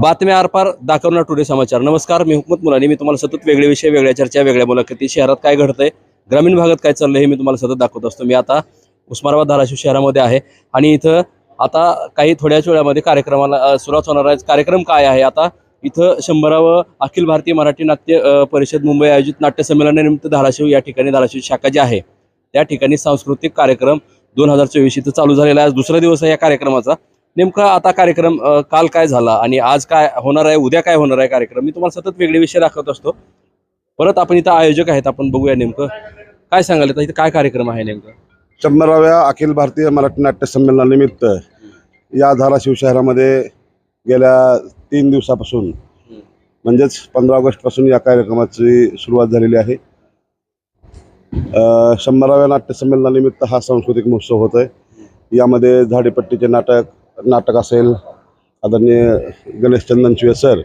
बातम्या आरपार दाखवणार टुडे समाचार. नमस्कार मी हुकमत मुलानी. मी तुम्हाला सतत वेगळे विषय वेगळ्या चर्चा वेगळ्या मुलाखती. शहरात काय घडतंय? ग्रामीण भागात काय चाललंय हे मी तुम्हाला सतत दाखवत असतो. मी आता उस्मानाबाद धाराशिव शहरामध्ये आहे आणि इथं आता काही थोड्याच वेळामध्ये कार्यक्रमाला सुरुवात होणार आहे. कार्यक्रम काय आहे? आता इथं शंभरावं अखिल भारतीय मराठी नाट्य परिषद मुंबई आयोजित नाट्य संमेलनानिमित्त धाराशिव या ठिकाणी धाराशिव शाखा जी आहे त्या ठिकाणी सांस्कृतिक कार्यक्रम दोन हजार चोवीस इथं चालू झालेला आहे. दुसरा दिवस आहे या कार्यक्रमाचा. नेमका आता कार्यक्रम काल काय झाला आणि आज काय होणार आहे उद्या काय होणार आहे कार्यक्रम मी तुम्हाला सतत वेगळे विषय दाखवत असतो. परत आपण इथं आयोजक आहेत आपण बघूया नेमकं. काय सांगाल इथं काय कार्यक्रम आहे नेमकं? शंभराव्या अखिल भारतीय मराठी नाट्य संमेलनानिमित्त या धाराशिव शहरामध्ये गेल्या तीन दिवसापासून म्हणजेच पंधरा ऑगस्टपासून या कार्यक्रमाची सुरुवात झालेली आहे. शंभराव्या नाट्य संमेलनानिमित्त हा सांस्कृतिक महोत्सव होत आहे यामध्ये झाडेपट्टीचे नाटक नाटक असेल आदरणीय गणेश चंदनशिवे सर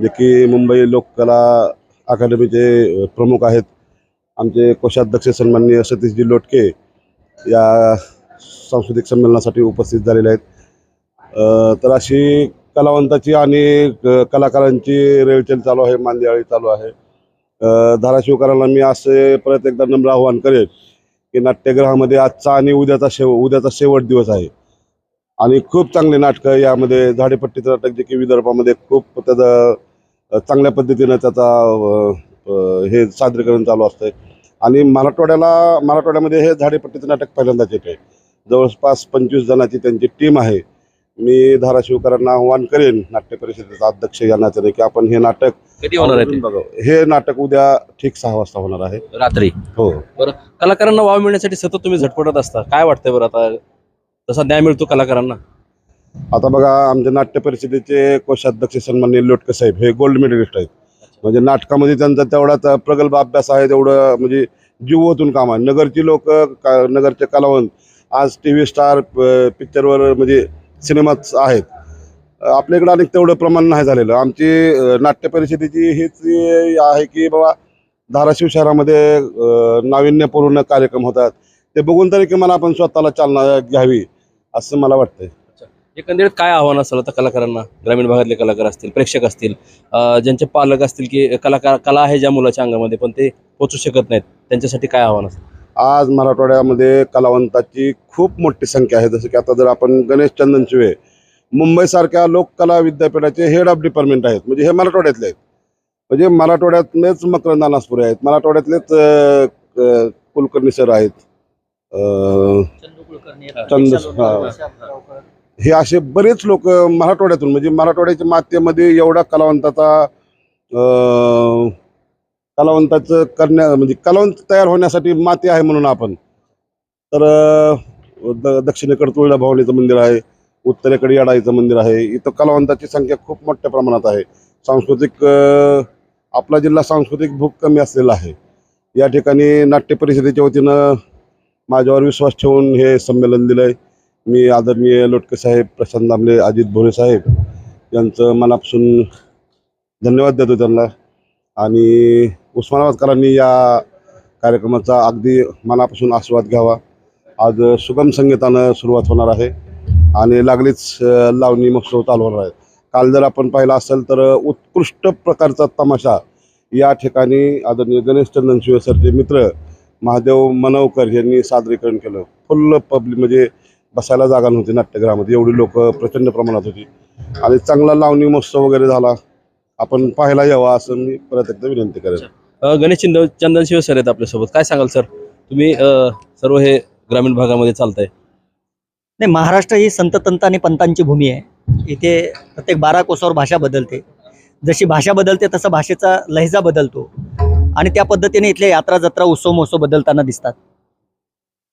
जे की मुंबई लोककला अकादमीचे प्रमुख आहेत आमचे कोषाध्यक्ष सन्माननीय सतीशजी लोटके या सांस्कृतिक संमेलनासाठी उपस्थित झालेले आहेत. तर अशी कलावंताची आणि क- कलाकारांची रेलचेल चालू आहे मांदियाळी चालू आहे. धाराशिवकरांना मी असे परत एकदा नम्र आव्हान करेन की नाट्यगृहामध्ये आजचा आणि उद्याचा शेव उद्याचा शेवट दिवस आहे. आणि खूप चांगले नाटकं यामध्ये झाडेपट्टीचं नाटक जे की विदर्भामध्ये खूप त्याचं चांगल्या पद्धतीनं त्याचा हे सादरीकरण चालू असतंय. आणि मराठवाड्याला मराठवाड्यामध्ये हे झाडेपट्टीचं नाटक पहिल्यांदाच येत आहे जवळपास पंचवीस जणांची त्यांची टीम आहे. मी धाराशिवकरांना आव्हान करेन नाट्य परिषदेचा अध्यक्ष या नात्याने की आपण हे नाटक कधी होणार आहे. हे नाटक उद्या ठीक सहा वाजता होणार आहे. रात्री? हो. कलाकारांना वाव मिळण्यासाठी सतत तुम्ही झटपटत असता. काय वाटतंय बरं आता? तसा न्याय मिळतो कलाकारांना. आता बघा आमच्या नाट्य परिषदेचे कोषाध्यक्ष सन्मान्य लोटके साहेब हे गोल्ड मेडलिस्ट आहेत. म्हणजे नाटकामध्ये त्यांचा तेवढाच प्रगल्भ अभ्यास आहे तेवढं म्हणजे जीव ओतून काम आहे. नगरची लोक नगरचे कलावंत आज टी व्ही स्टार पिक्चरवर म्हणजे सिनेमाच आहेत. आपल्या इकडं अनेक तेवढं प्रमाण नाही झालेलं. आमची नाट्य परिषदेची हीच आहे की बाबा धाराशिव शहरामध्ये नाविन्यपूर्ण कार्यक्रम होतात. ते बघून तरी किमान आपण स्वतःला चालना घ्यावी. असं मला वाटतंय. एकंदरीत काय आव्हान असेल आता कलाकारांना? ग्रामीण भागातले कलाकार असतील प्रेक्षक असतील ज्यांचे पालक असतील की कलाकार कला आहे ज्या मुलाच्या अंगामध्ये पण ते पोचू शकत नाहीत त्यांच्यासाठी काय आव्हान असेल? आज मराठवाड्यामध्ये कलावंताची खूप मोठी संख्या आहे. जसं की आता जर आपण गणेश चंदन शिवे मुंबईसारख्या लोककला विद्यापीठाचे हेड ऑफ डिपार्टमेंट आहेत. म्हणजे हे मराठवाड्यातले आहेत. म्हणजे मराठवाड्यातलेच मकरंद अनासपुरे आहेत. मराठवाड्यातलेच कुलकर्णी सर आहेत. हा. असे बरेच लोक मराठवाड्यातून म्हणजे मराठवाड्याच्या मातेमध्ये एवढा कलावंताचा कलावंताचं करण्या म्हणजे कलावंत तयार होण्यासाठी माती आहे म्हणून आपण. तर दक्षिणेकडे तुळजा भवानीचं मंदिर आहे उत्तरेकडे याडाईचं मंदिर आहे इथं कलावंताची संख्या खूप मोठ्या प्रमाणात आहे. सांस्कृतिक आपला जिल्हा सांस्कृतिक भूक कमी असलेला आहे. या ठिकाणी नाट्य परिषदेच्या वतीनं माझ्यावर विश्वास ठेवून हे संमेलन दिलं आहे मी आदरणीय लोटके साहेब प्रशांत दामले अजित भोरे साहेब यांचं मनापासून धन्यवाद देतो त्यांना. आणि उस्मानाबादकरांनी या कार्यक्रमाचा अगदी मनापासून आस्वाद घ्यावा. आज सुगम संगीतानं सुरुवात होणार आहे आणि लागलीच लावणी महोत्सव चालू होणार आहे. काल जर आपण पाहिला असेल तर उत्कृष्ट प्रकारचा तमाशा या ठिकाणी आदरणीय गणेश चंदन शिवे सरचे मित्र महादेव मनवकर यांनी सादरीकरण केलं. फुल्ल पब्लिक म्हणजे बसायला जागा नव्हती नाट्यगृहामध्ये. एवढी लोक प्रचंड प्रमाणात होती. आणि चांगला लावणी महोत्सव वगैरे झाला. आपण पाहायला यावा असं मी परत एकदा विनंती करेन. अं, गणेश चंद चंदन शिव सर आहेत आपल्यासोबत. काय सांगाल सर? तुम्ही अं, सर्व हे ग्रामीण भागामध्ये चालताय. नाही महाराष्ट्र ही संततंत आणि पंतांची भूमी आहे. इथे प्रत्येक बारा कोसावर भाषा बदलते. जशी भाषा बदलते तसं भाषेचा लहजा बदलतो. आणि त्या पद्धतीने इथल्या यात्रा जत्रा उत्सव महोत्सव बदलताना दिसतात.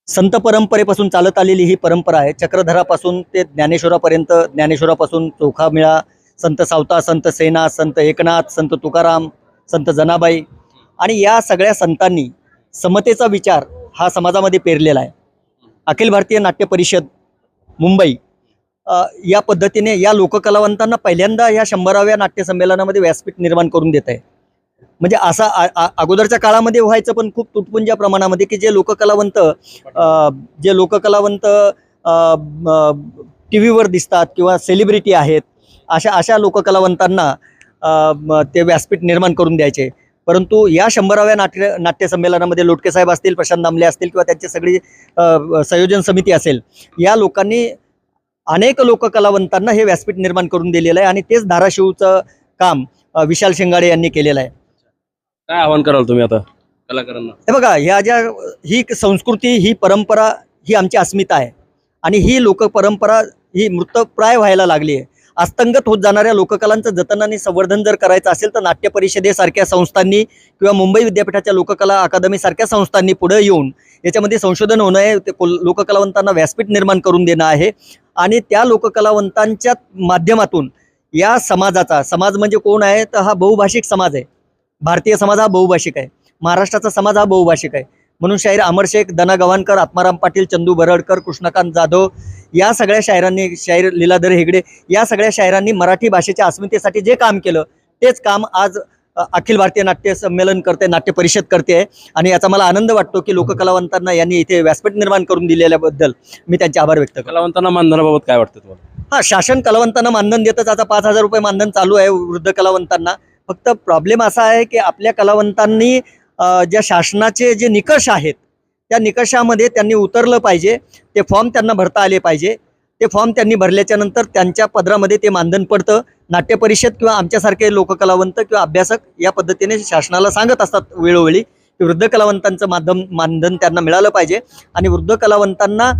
संत परंपरेपासून चालत आलेली ही परंपरा आहे. चक्रधरापासून ते ज्ञानेश्वरापर्यंत ज्ञानेश्वरापासून चोखामिळा संत सावता संत सेना संत एकनाथ संत तुकाराम संत जनाबाई आणि या सगळ्या संतांनी समतेचा विचार हा समाजामध्ये पेरलेला आहे. अखिल भारतीय नाट्य परिषद मुंबई या पद्धतीने या लोककलावंतांना पहिल्यांदा या शंभराव्या नाट्यसंमेलनामध्ये व्यासपीठ निर्माण करून देत आहे. म्हणजे असा आ- अगोदरच्या काळामध्ये व्हायचं पण खूप तुटपुंज्या प्रमाणामध्ये की जे लोककलावंत जे लोककलावंत टी व्हीवर दिसतात किंवा सेलिब्रिटी आहेत अशा अशा लोककलावंतांना ते व्यासपीठ निर्माण करून द्यायचे. परंतु या शंभराव्या नाट्य नाट्यसंमेलनामध्ये लोटकेसाहेब असतील प्रशांत दामले असतील किंवा त्यांची सगळी संयोजन समिती असेल या लोकांनी अनेक लोककलावंतांना हे व्यासपीठ निर्माण करून दिलेलं आहे आणि तेच धाराशिवचं काम विशाल शिंगाडे यांनी केलेलं आहे. काय आवाहन कराल तुम्ही आता कलाकारांना? हे बघा ह्या ज्या ही संस्कृती ही परंपरा ही आमची अस्मिता आहे. आणि ही लोकपरंपरा ही मृतप्राय व्हायला लागली आहे. अस्तंगत होत जाणाऱ्या लोककलांचं जतन आणि संवर्धन जर करायचं असेल तर नाट्य परिषदेसारख्या संस्थांनी किंवा मुंबई विद्यापीठाच्या लोककला अकादमीसारख्या संस्थांनी पुढे येऊन याच्यामध्ये संशोधन होणं आहे. ते लोककलावंतांना व्यासपीठ निर्माण करून देणं आहे. आणि त्या लोककलावंतांच्या माध्यमातून या समाजाचा समाज म्हणजे कोण आहे? तर हा बहुभाषिक समाज आहे. भारतीय समाज हा बहुभाषिक आहे. महाराष्ट्राचा समाज हा बहुभाषिक आहे. म्हणून शाहीर अमर शेख दना गव्हाणकर आत्माराम पाटील चंदू बरडकर कृष्णकांत जाधव या सगळ्या शायरांनी शाहीर लीलाधर हेगडे या सगळ्या शायरांनी मराठी भाषेच्या अस्मितेसाठी जे काम केलं तेच काम आज अखिल भारतीय नाट्य संमेलन करते नाट्य परिषद करते आहे. आणि याचा मला आनंद वाटतो की लोककलावंतांना यांनी इथे व्यासपीठ निर्माण करून दिलेल्याबद्दल मी त्यांचे आभार व्यक्त करतो. कलावंतांना मानधनाबाबत काय वाटतं तुम्हाला? हा शासन कलावंतांना मानधन देतच. आता पाच हजार रुपये मानधन चालू आहे वृद्ध कलावंतांना. फक्त प्रॉब्लेम असा आहे की आपल्या कलावंतांनी ज्या शासनाचे जे निकष आहेत त्या निकषामध्ये त्यांनी उतरलं पाहिजे. ते फॉर्म त्यांना भरता आले पाहिजे. ते फॉर्म त्यांनी भरल्याच्या नंतर त्यांच्या पदरामध्ये ते मानधन पडतं. नाट्य परिषद किंवा आमच्यासारखे लोककलावंत किंवा अभ्यासक या पद्धतीने शासनाला सांगत असतात वेळोवेळी की वृद्ध कलावंतांचं माध्यम मानधन त्यांना मिळालं पाहिजे आणि वृद्ध कलावंतांना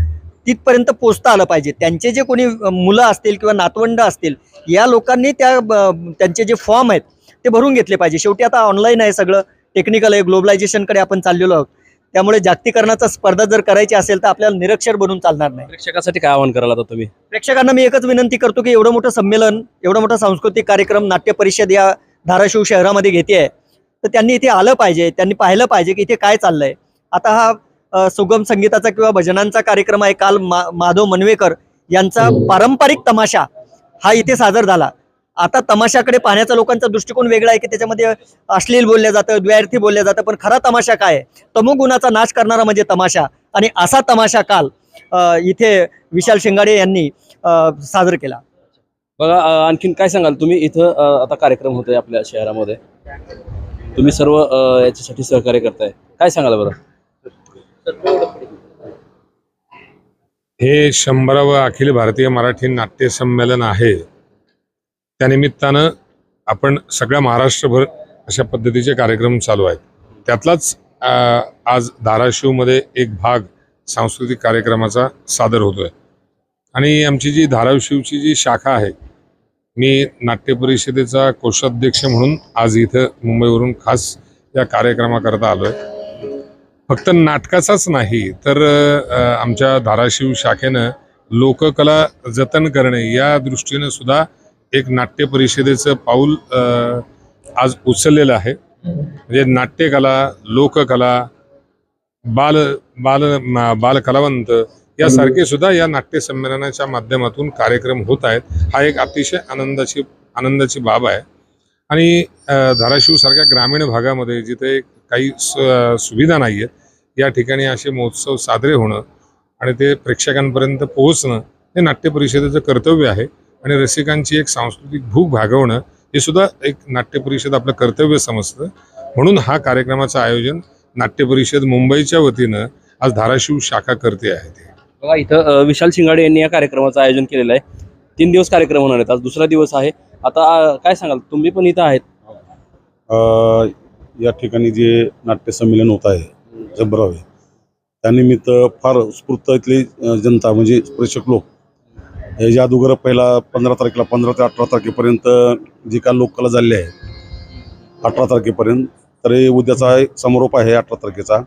तिथपर्यंत पोचता आलं पाहिजे. त्यांचे जे कोणी मुलं असतील किंवा नातवंड असतील या लोकांनी त्या ब- त्यांचे जे फॉर्म आहेत ते भरून घेतले पाहिजे. शेवटी आता ऑनलाईन आहे सगळं. टेक्निकल आहे ग्लोबलायझेशनकडे आपण चाललेलो आहोत. त्यामुळे जागतिकरणाचा स्पर्धा जर करायची असेल तर आपल्याला निरक्षर बनून चालणार नाही. प्रेक्षकासाठी काय आवाहन आता तुम्ही? प्रेक्षकांना मी एकच विनंती करतो की एवढं मोठं संमेलन एवढा मोठा सांस्कृतिक कार्यक्रम नाट्य परिषद या धाराशिव शहरामध्ये घेते आहे. तर त्यांनी इथे आलं पाहिजे त्यांनी पाहिलं पाहिजे की इथे काय चाललंय. आता हा सुगम संगीताचा किंवा भजनांचा कार्यक्रम आहे. काल मा माधव मनवेकर यांचा पारंपरिक तमाशा हा इथे सादर झाला. आता तमाशाकडे पाहण्याचा लोकांचा दृष्टिकोन वेगळा आहे की त्याच्यामध्ये अश्लील बोललं जातं द्वैर्थी बोललं जातं पण खरा तमाशा काय? आहे तमोगुणाचा नाश करणारा म्हणजे तमाशा. आणि असा तमाशा काल इथे विशाल शिंगाडे यांनी सादर केला. बघा आणखीन काय सांगाल? तुम्ही इथं आता कार्यक्रम होतोय आपल्या शहरामध्ये. तुम्ही सर्व याच्यासाठी सहकार्य करताय. काय सांगाल बरं? हे शंभरावं अखिल भारतीय मराठी नाट्य संमेलन आहे. त्यानिमित्तानं आपण सगळ्या महाराष्ट्रभर अशा पद्धतीचे कार्यक्रम चालू आहेत. त्यातलाच आज धाराशिवमध्ये एक भाग सांस्कृतिक कार्यक्रमाचा सादर होतोय. आणि आमची जी धाराशिवची जी शाखा आहे मी नाट्य परिषदेचा कोषाध्यक्ष म्हणून आज इथं मुंबईवरून खास या कार्यक्रमाकरता आलोय. फक्त नाटकाचाच नाही तर आमच्या धाराशिव शाखेनं लोककला जतन करणे या दृष्टीनं सुद्धा एक नाट्य परिषदेचं पाऊल आज उचललेलं आहे. म्हणजे नाट्यकला लोककला बाल बाल बालकलावंत यासारखे सुद्धा या नाट्य संमेलनाच्या माध्यमातून कार्यक्रम होत आहेत. हा एक अतिशय आनंदाची आनंदाची बाब आहे. आणि धाराशिव धाराशिवसारख्या ग्रामीण भागामध्ये जिथे काही सुविधा नाही आहेत या ठिकाणी असे महोत्सव साजरे होणं आणि ते प्रेक्षकांपर्यंत पोहोचणं हे नाट्य परिषदेचं कर्तव्य आहे. आणि रसिकांची एक सांस्कृतिक भूक भागवणं हे सुद्धा एक नाट्य परिषद आपलं कर्तव्य समजतं. म्हणून हा कार्यक्रमाचं आयोजन नाट्य परिषद मुंबईच्या वतीनं आज धाराशिव शाखा करते आहे ते. बघा इथं विशाल शिंगाडे यांनी या कार्यक्रमाचं आयोजन केलेलं आहे. तीन दिवस कार्यक्रम होणार आहेत. आज दुसरा दिवस आहे. आता काय सांगाल? तुम्ही पण इथं आहेत. अ, या ठिकाणी जे नाट्यसंमेलन होत आहे जबरावे त्यानिमित्त फार उत्स्फूर्त इथली अ, जनता म्हणजे प्रेक्षक लोक हे अगोदर पहिला पंधरा तारखेला पंधरा ते अठरा तारखेपर्यंत जी काय लोककला झाली आहे अठरा तारखेपर्यंत तर उद्याचा समारोप आहे अठरा तारखेचा.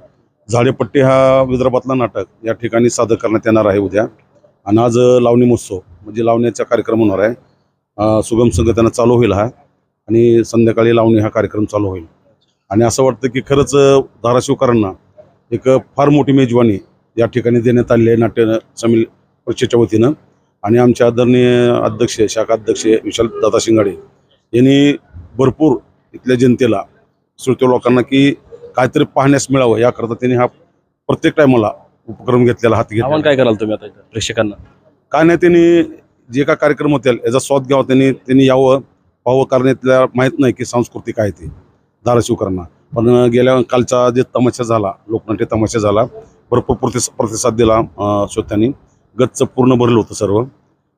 झाडेपट्टी हा विदर्भातला नाटक या ठिकाणी सादर करण्यात येणार आहे उद्या. आणि आज लावणी महोत्सव म्हणजे लावण्याचा कार्यक्रम होणार आहे. सुगम संगीतानं चालू होईल हा आणि संध्याकाळी लावणी हा कार्यक्रम चालू होईल. आणि असं वाटतं की खरंच धाराशिवकरांना एक फार मोठी मेजवानी या ठिकाणी देण्यात आली आहे नाट्य समिल परिषदेच्या वतीनं. आणि आमचे आदरणीय अध्यक्ष शाखा अध्यक्ष विशाल दादा शिंगाडे यांनी भरपूर इथल्या जनतेला श्रोते लोकांना की काहीतरी पाहण्यास मिळावं याकरता त्यांनी हा प्रत्येक टायमाला उपक्रम घेतलेला हाती घेतला काय कराल तुम्ही आता प्रेक्षकांना? काय नाही त्यांनी जे काय कार्यक्रम होतील याचा स्वाद घ्यावा त्यांनी त्यांनी यावं. पाहावं कारण त्याला माहीत नाही की संस्कृती काय ती धाराशिवकरांना. पण गेल्या कालचा जे तमाशा झाला लोकनाट्य तमाशा झाला भरपूर प्रतिस प्रतिसाद दिला श्रोत्यांनी. गच्च पूर्ण भरलं होतं सर्व.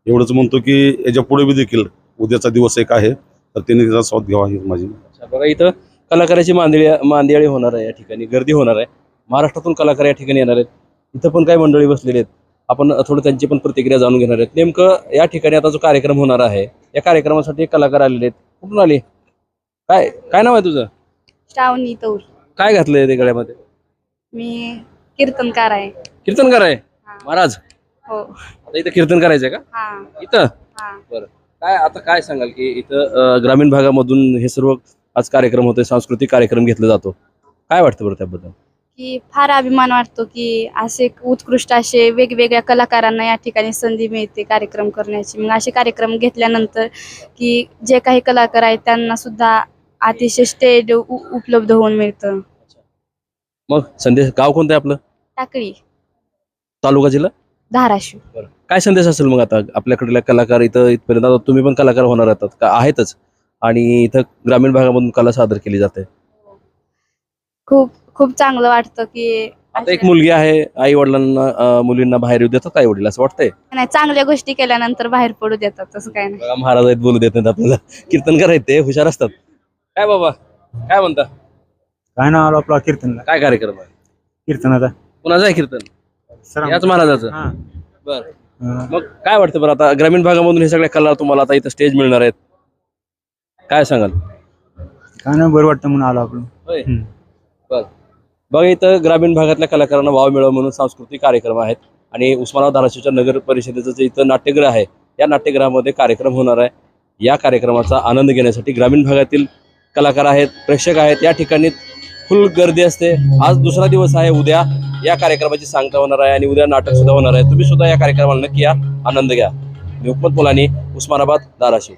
एवढंच म्हणतो की याच्यापुढे बी देखील उद्याचा दिवस एक आहे तर त्यांनी त्याचा स्वाद घ्यावा ही माझी. अच्छा, बघा इथं कलाकाराची मांदिळी मांदियाळी होणार आहे या ठिकाणी गर्दी होणार आहे. महाराष्ट्रातून कलाकार या ठिकाणी येणार आहेत. इथं पण काही मंडळी बसलेली आहेत. आपण थोडं त्यांची पण प्रतिक्रिया जाणून घेणार आहेत. नेमकं या ठिकाणी आता जो कार्यक्रम होणार आहे या कार्यक्रमासाठी कलाकार आलेले आहेत. कुठून आले? काय काय नाव आहे तुझं? श्रावणी तौर काय घातलंय ते गळ्यामध्ये? मी कीर्तनकार आहे. कीर्तनकार आहे? हा. महाराज हो. आता इथं कीर्तन करायचंय का? हा. इथं? हा. काय आता काय सांगाल की इथं अं, ग्रामीण भागामधून हे सर्व आज कार्यक्रम होते सांस्कृतिक कार्यक्रम घेतला जातो. काय वाटतं बरं त्याबद्दल? की फार अभिमान वाटतो की असे उत्कृष्ट असे वेगवेगळ्या कलाकारांना या ठिकाणी संधी मिळते कार्यक्रम करण्याची. मग असे कार्यक्रम घेतल्यानंतर की जे काही कलाकार आहेत त्यांना सुद्धा अतिशय स्टेज उ- उपलब्ध होऊन मिळतं. मग संदेश गाव कोणतं आहे आपलं? टाकळी. तालुका जिल्हा? धाराशिव. काय संदेश असेल मग आता आपल्याकडल्या कलाकार इथं इथपर्यंत? आता तुम्ही पण कलाकार होणार आहात का आहेतच? आणि इथं ग्रामीण भागामधून कला सादर केली जाते. खूप खूप चांगलं वाटतं की आता एक मुलगी आहे आई वडिलांना मुलींना बाहेर येऊ देतात आई वडील असं वाटतंय? नाही चांगल्या गोष्टी केल्यानंतर बाहेर पडू देतात तसं काय नाही. बघा, महाराज आहेत बोलू देत नाहीत आपल्याला. कीर्तनकार आहेत ते हुशार असतात. काय बाबा? काय म्हणता? काय नाव आलं आपला? कीर्तनला. काय कार्यक्रम आहे? कीर्तनाचा. कुणाचं आहे कीर्तन? याच महाराजाचं हा. बर. मग काय वाटतं बरं आता? ग्रामीण भागामधून हे सगळ्या कला तुम्हाला आता इथं स्टेज मिळणार आहेत. काय सांगाल? काय नाही बरं वाटतं म्हणून आलो आपण. होय. हम्म. बर. बघा इथं ग्रामीण भागातल्या कलाकारांना वाव मिळावा म्हणून सांस्कृतिक कार्यक्रम आहेत आणि उस्मानाबाद धाराशिवच्या नगर परिषदेचं जे इथं नाट्यगृह आहे या नाट्यगृहामध्ये कार्यक्रम होणार आहे. या कार्यक्रमाचा आनंद घेण्यासाठी ग्रामीण भागातील कलाकार आहेत प्रेक्षक आहेत. या ठिकाणी फुल गर्दी असते. आज दुसरा दिवस आहे. उद्या या कार्यक्रमाची सांगता होणार आहे आणि उद्या नाटक सुद्धा होणार आहे. तुम्ही सुद्धा या कार्यक्रमाला नक्की या. आनंद घ्या. मी हुकमत मुलानी उस्मानाबाद धाराशिव.